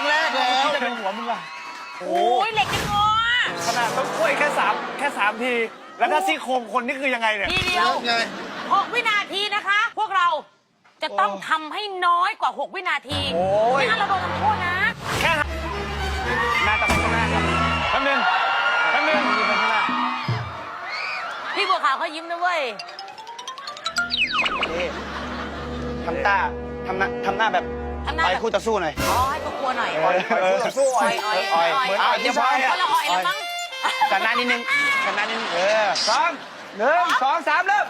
รั้งแรกแล้วจะเป็นหัวมึงอะโอ้ยเหล็กจะงออะขนาดต้องช่วยแค่สามแค่สามที แล้วถ้าซี่โครงคนนี่คือยังไงเนี่ยทีเดียวไง6วินาทีนะคะ พวกเราจะต้องทำให้น้อยกว่า 6 วินาทีโอ้ยไม่งั้นเราโดนทำโทษนะ แค่หน้าตะไปข้างหน้าครับแป๊บนึงแป๊บนึงยืนไปข้างหน้าพี่บัวขาวเขายิ้มนะเว้ยนี่ทำตาทำหน้าทำหน้าแบบ ทำหน้าไปแบบคู่ต่อสู้หน่อยอ๋อให้เขากลัวหน่อยปล่อยปล่อยคู่ต่อสู้อ่อยอ่อยอ่อยอ่อยเหมือนอ่อ่ออยยเดี๋ยวเดี๋ยวพพออคนละอ่อยแล้วมั้งกันหน้านิดนึงกันหน้านิดนึงเออสามหนึ่งสองสามเริ่ม